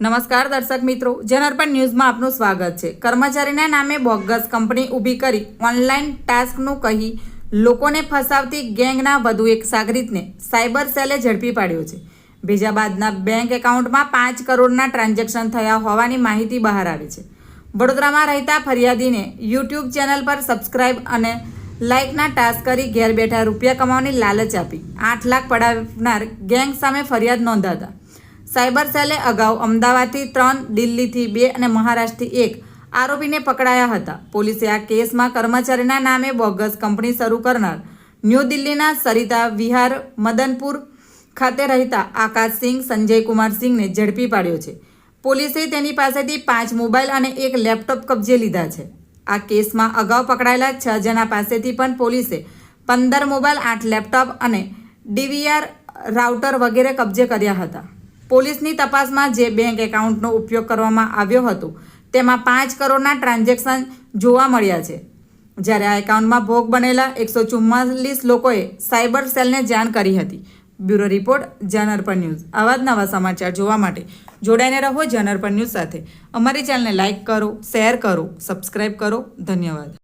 નમસ્કાર દર્શક મિત્રો જનઅર્પણ ન્યૂઝમાં આપનું સ્વાગત છે. કર્મચારીના નામે બોગસ કંપની ઊભી કરી ઓનલાઈન ટાસ્કનું કહી લોકોને ફસાવતી ગેંગના વધુ એક સાગરીતને સાયબર સેલે ઝડપી પાડ્યો છે. ભેજાબાદના બેંક એકાઉન્ટમાં પાંચ કરોડના ટ્રાન્ઝેક્શન થયા હોવાની માહિતી બહાર આવી છે. વડોદરામાં રહેતા ફરિયાદીને યુટ્યુબ ચેનલ પર સબસ્ક્રાઇબ અને લાઇકના ટાસ્ક કરી ઘેર બેઠા રૂપિયા કમાવાની લાલચ આપી. આઠ લાખ પડાવનાર ગેંગ સામે ફરિયાદ નોંધાતા સાયબર સેલે અગાઉ અમદાવાદથી ત્રણ, દિલ્હીથી બે અને મહારાષ્ટ્રથી એક આરોપીને પકડાયા હતા. પોલીસે આ કેસમાં કર્મચારીના નામે બોગસ કંપની શરૂ કરનાર ન્યૂ દિલ્હીના સરિતા વિહાર મદનપુર ખાતે રહેતા આકાશસિંહ સંજયકુમાર સિંહને ઝડપી પાડ્યો છે. પોલીસે તેની પાસેથી પાંચ મોબાઈલ અને એક લેપટોપ કબજે લીધા છે. આ કેસમાં અગાઉ પકડાયેલા છ જણા પાસેથી પણ પોલીસે પંદર મોબાઈલ, આઠ લેપટોપ અને ડીવીઆર રાઉટર વગેરે કબજે કર્યા હતા. પોલીસની તપાસમાં જે બેંક એકાઉન્ટનો ઉપયોગ કરવામાં આવ્યો હતો, તેમાં પાંચ કરોડના ટ્રાન્ઝેક્શન જોવા મળ્યા છે. જ્યારે આ એકાઉન્ટમાં ભોગ બનેલા એકસો ચુમ્માલીસ લોકોએ સાયબર સેલને જાણ કરી હતી. બ્યુરો રિપોર્ટ જનરપન ન્યૂઝ. આવા જ નવા સમાચાર જોવા માટે જોડાઈને રહો જનરપન ન્યૂઝ સાથે. અમારી ચેનલને લાઇક કરો, શેર કરો, સબસ્ક્રાઇબ કરો. ધન્યવાદ.